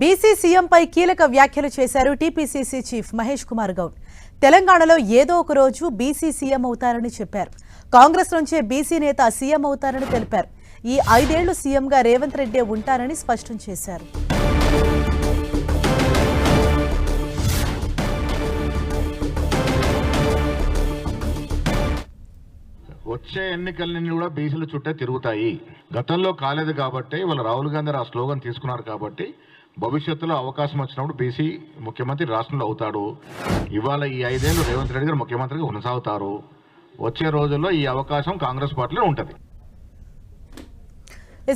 BC సీఎంపై కీలక వ్యాఖ్యలు చేశారు టీపీసీసీ చీఫ్ మహేష్ కుమార్ గౌడ్. తెలంగాణలో ఏదో ఒక రోజు బీసీ సీఎం అవుతారని చెప్పారు. కాంగ్రెస్ నుంచే బీసీ నేత సీఎం అవుతారని తెలిపారు. ఈ ఐదేళ్ళు సీఎంగా రేవంత్ రెడ్డి ఉంటారని స్పష్టం చేశారు. వచ్చే ఎన్నికలన్నీ కూడా బీసీల చుట్టే తిరుగుతాయి. గతంలో కాలేదు కాబట్టి వాళ్ళ రాహుల్ గాంధీ ఆ స్లోగన్ తీసుకున్నారు కాబట్టి భవిష్యత్తులో అవకాశం వచ్చినప్పుడు బీసీ ముఖ్యమంత్రి రాష్ట్రంలో అవుతాడు. ఇవాళ ఈ ఐదేళ్ళు రేవంత్ రెడ్డి గారు ముఖ్యమంత్రిగా కొనసాగుతారు. వచ్చే రోజుల్లో ఈ అవకాశం కాంగ్రెస్ పార్టీలో ఉంటుంది.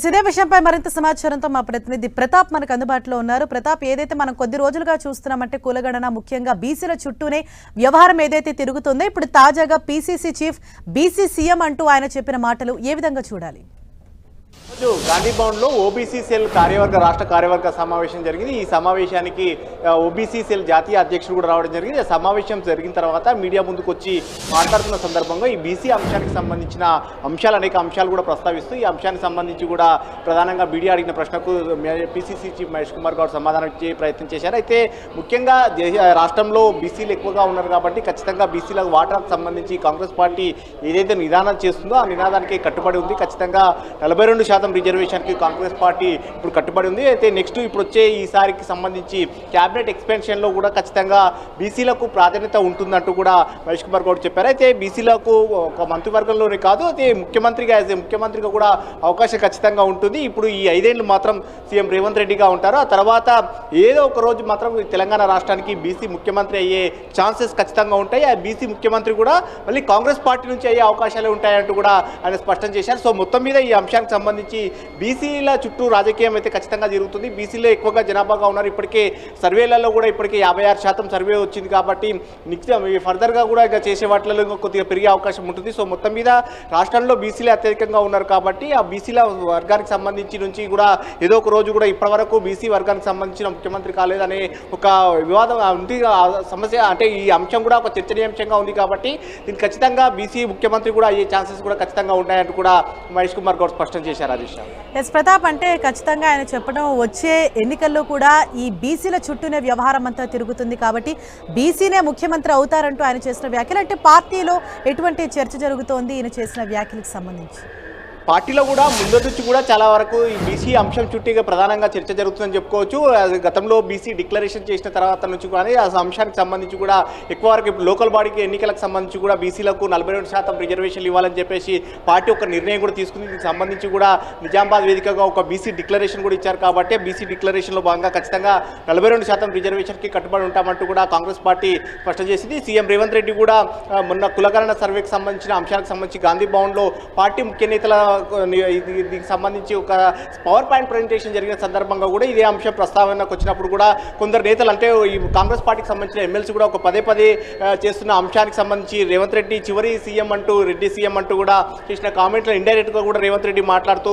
ఇదే విషయంపై మరింత సమాచారంతో మా ప్రతినిధి ప్రతాప్ మనకు అందుబాటులో ఉన్నారు. ప్రతాప్ ఏదైతే మనం కొద్ది రోజులుగా చూస్తున్నామంటే కులగణన ముఖ్యంగా బీసీల చుట్టూనే వ్యవహారం ఏదైతే తిరుగుతుందో ఇప్పుడు తాజాగా పీసీసీ చీఫ్ బీసీ సీఎం అంటూ ఆయన చెప్పిన మాటలు ఏ విధంగా చూడాలి? రోజు లో ఓబీసీ సెల్ కార్యవర్గ రాష్ట్ర కార్యవర్గ సమావేశం జరిగింది. ఈ సమావేశానికి ఓబీసీ సెల్ జాతీయ అధ్యక్షుడు కూడా రావడం జరిగింది. ఈ సమావేశం జరిగిన తర్వాత మీడియా ముందుకు వచ్చి మాట్లాడుతున్న సందర్భంగా ఈ బీసీ అంశానికి సంబంధించిన అంశాలు అనేక అంశాలు కూడా ప్రస్తావిస్తూ ఈ అంశానికి సంబంధించి కూడా ప్రధానంగా మీడియా అడిగిన ప్రశ్నకు పిసిసి చీఫ్ మహేష్ కుమార్ గారు సమాధానం ఇచ్చే ప్రయత్నం చేశారు. అయితే ముఖ్యంగా దేశ రాష్ట్రంలో బీసీలు ఎక్కువగా ఉన్నారు కాబట్టి ఖచ్చితంగా బీసీలకు వాటాకు సంబంధించి కాంగ్రెస్ పార్టీ ఏదైతే నిదానం చేస్తుందో ఆ నినాదానికి కట్టుబడి ఉంది. ఖచ్చితంగా నలభై రెండు శాతం రిజర్వేషన్కి కాంగ్రెస్ పార్టీ ఇప్పుడు కట్టుబడి ఉంది. అయితే నెక్స్ట్ ఇప్పుడు వచ్చే ఈసారికి సంబంధించి క్యాబినెట్ ఎక్స్పెన్షన్లో కూడా ఖచ్చితంగా బీసీలకు ప్రాధాన్యత ఉంటుందంటూ కూడా మహేష్ కుమార్ గౌడ్ చెప్పారు. అయితే బీసీలకు ఒక మంత్రివర్గంలోనే కాదు అయితే ముఖ్యమంత్రిగా యాజ్ ఏ ముఖ్యమంత్రిగా కూడా అవకాశం ఖచ్చితంగా ఉంటుంది. ఇప్పుడు ఈ ఐదేళ్ళు మాత్రం సీఎం రేవంత్ రెడ్డిగా ఉంటారు. ఆ తర్వాత ఏదో ఒక రోజు మాత్రం తెలంగాణ రాష్ట్రానికి బీసీ ముఖ్యమంత్రి అయ్యే ఛాన్సెస్ ఖచ్చితంగా ఉంటాయి. ఆ బీసీ ముఖ్యమంత్రి కూడా మళ్ళీ కాంగ్రెస్ పార్టీ నుంచి అయ్యే అవకాశాలు ఉంటాయంటూ కూడా ఆయన స్పష్టం చేశారు. సో మొత్తం మీద ఈ అంశానికి సంబంధించి బీసీల చుట్టూ రాజకీయం అయితే ఖచ్చితంగా జరుగుతుంది. బీసీలో ఎక్కువగా జనాభాగా ఉన్నారు. ఇప్పటికే సర్వేలలో కూడా ఇప్పటికే యాభై ఆరు శాతం సర్వే వచ్చింది కాబట్టి నిత్యం ఫర్దర్గా కూడా ఇక చేసే వాటిలో కొద్దిగా పెరిగే అవకాశం ఉంటుంది. సో మొత్తం మీద రాష్ట్రంలో బీసీలే అత్యధికంగా ఉన్నారు కాబట్టి ఆ బీసీల వర్గానికి సంబంధించి నుంచి కూడా ఏదో ఒక రోజు కూడా ఇప్పటివరకు బీసీ వర్గానికి సంబంధించిన ముఖ్యమంత్రి కాలేదనే ఒక వివాదం ఉంది. సమస్య అంటే ఈ అంశం కూడా ఒక చర్చనీయాంశంగా ఉంది కాబట్టి దీనికి ఖచ్చితంగా బీసీ ముఖ్యమంత్రి కూడా అయ్యే ఛాన్సెస్ కూడా ఖచ్చితంగా ఉంటాయంటూ కూడా మహేష్ కుమార్ గౌడ్ స్పష్టం చేశారు. అది విషయం. ఎస్ ప్రతాప్ అంటే ఖచ్చితంగా ఆయన చెప్పడం వచ్చే ఎన్నికల్లో కూడా ఈ బీసీల చుట్టూనే వ్యవహారం అంతా తిరుగుతుంది కాబట్టి బీసీనే ముఖ్యమంత్రి అవుతారంటూ ఆయన చేసిన వ్యాఖ్యలు. అంటే పార్టీలో ఎటువంటి చర్చ జరుగుతోంది ఈయన చేసిన వ్యాఖ్యలకు సంబంధించి? పార్టీలో కూడా ముందు నుంచి కూడా చాలా వరకు ఈ బీసీ అంశం చుట్టూ ప్రధానంగా చర్చ జరుగుతుందని చెప్పుకోవచ్చు. అది గతంలో బీసీ డిక్లరేషన్ చేసిన తర్వాత నుంచి కానీ ఆ అంశానికి సంబంధించి కూడా ఎక్కువ వరకు ఇప్పుడు లోకల్ బాడీకి ఎన్నికలకు సంబంధించి కూడా బీసీలకు నలభై రెండు శాతం రిజర్వేషన్లు ఇవ్వాలని చెప్పేసి పార్టీ ఒక నిర్ణయం కూడా తీసుకుంది. దీనికి సంబంధించి కూడా నిజామాబాద్ వేదికగా ఒక బీసీ డిక్లరేషన్ కూడా ఇచ్చారు కాబట్టి బీసీ డిక్లరేషన్లో భాగంగా ఖచ్చితంగా నలభై రెండు శాతం రిజర్వేషన్కి కట్టుబడి ఉంటామంటూ కూడా కాంగ్రెస్ పార్టీ స్పష్టం చేసింది. సీఎం రేవంత్ రెడ్డి కూడా మొన్న కులగణన సర్వేకి సంబంధించిన అంశాలకు సంబంధించి గాంధీ భవన్లో పార్టీ ముఖ్య నేతల దీనికి సంబంధించి ఒక పవర్ పాయింట్ ప్రజెంటేషన్ జరిగిన సందర్భంగా కూడా ఇదే అంశం ప్రస్తావనకు వచ్చినప్పుడు కూడా కొందరు నేతలు అంటే ఈ కాంగ్రెస్ పార్టీకి సంబంధించిన ఎమ్మెల్సీ కూడా ఒక పదే పదే చేస్తున్న అంశానికి సంబంధించి రేవంత్ రెడ్డి చివరి సీఎం అంటూ రెడ్డి సీఎం అంటూ కూడా చేసిన కామెంట్లో ఇండైరెక్ట్గా కూడా రేవంత్ రెడ్డి మాట్లాడుతూ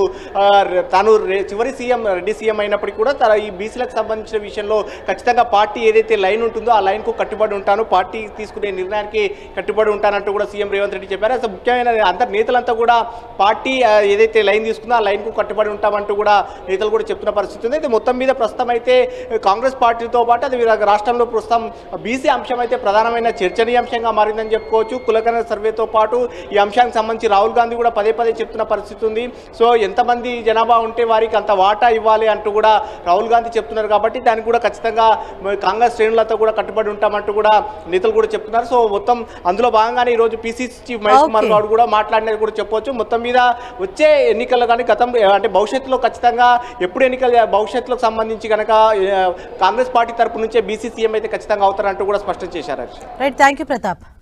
తాను చివరి సీఎం రెడ్డి సీఎం అయినప్పటికీ కూడా తన ఈ బీసీలకు సంబంధించిన విషయంలో ఖచ్చితంగా పార్టీ ఏదైతే లైన్ ఉంటుందో ఆ లైన్కు కట్టుబడి ఉంటాను పార్టీ తీసుకునే నిర్ణయానికి కట్టుబడి ఉంటానంటూ కూడా సీఎం రేవంత్ రెడ్డి చెప్పారు. అసలు ముఖ్యమైన అందరు నేతలంతా కూడా పార్టీ ఏదైతే లైన్ తీసుకుందో ఆ లైన్కు కట్టుబడి ఉంటామంటూ కూడా నేతలు కూడా చెప్తున్న పరిస్థితి ఉంది. అయితే మొత్తం మీద ప్రస్తుతం అయితే కాంగ్రెస్ పార్టీతో పాటు అది రాష్ట్రంలో ప్రస్తుతం బీసీ అంశం అయితే ప్రధానమైన చర్చనీయాంశంగా మారిందని చెప్పుకోవచ్చు. కులకరణ సర్వేతో పాటు ఈ అంశానికి సంబంధించి రాహుల్ గాంధీ కూడా పదే పదే చెప్తున్న పరిస్థితి ఉంది. సో ఎంతమంది జనాభా ఉంటే వారికి అంత వాటా ఇవ్వాలి అంటూ కూడా రాహుల్ గాంధీ చెప్తున్నారు కాబట్టి దానికి కూడా ఖచ్చితంగా కాంగ్రెస్ శ్రేణులతో కూడా కట్టుబడి ఉంటామంటూ కూడా నేతలు కూడా చెప్తున్నారు. సో మొత్తం అందులో భాగంగానే ఈ రోజు పిసిసి చీఫ్ మహేష్ కుమార్. గౌడ్ కూడా మాట్లాడినది కూడా చెప్పొచ్చు. మొత్తం మీద వచ్చే ఎన్నికల్లో కానీ గతం అంటే భవిష్యత్తులో ఖచ్చితంగా ఎప్పుడు ఎన్నికలు భవిష్యత్తులకు సంబంధించి కనుక కాంగ్రెస్ పార్టీ తరపు నుంచే బీసీ సీఎం అయితే ఖచ్చితంగా అవుతారంటూ కూడా స్పష్టం చేశారు రైట్ థ్యాంక్ యూ ప్రతాప్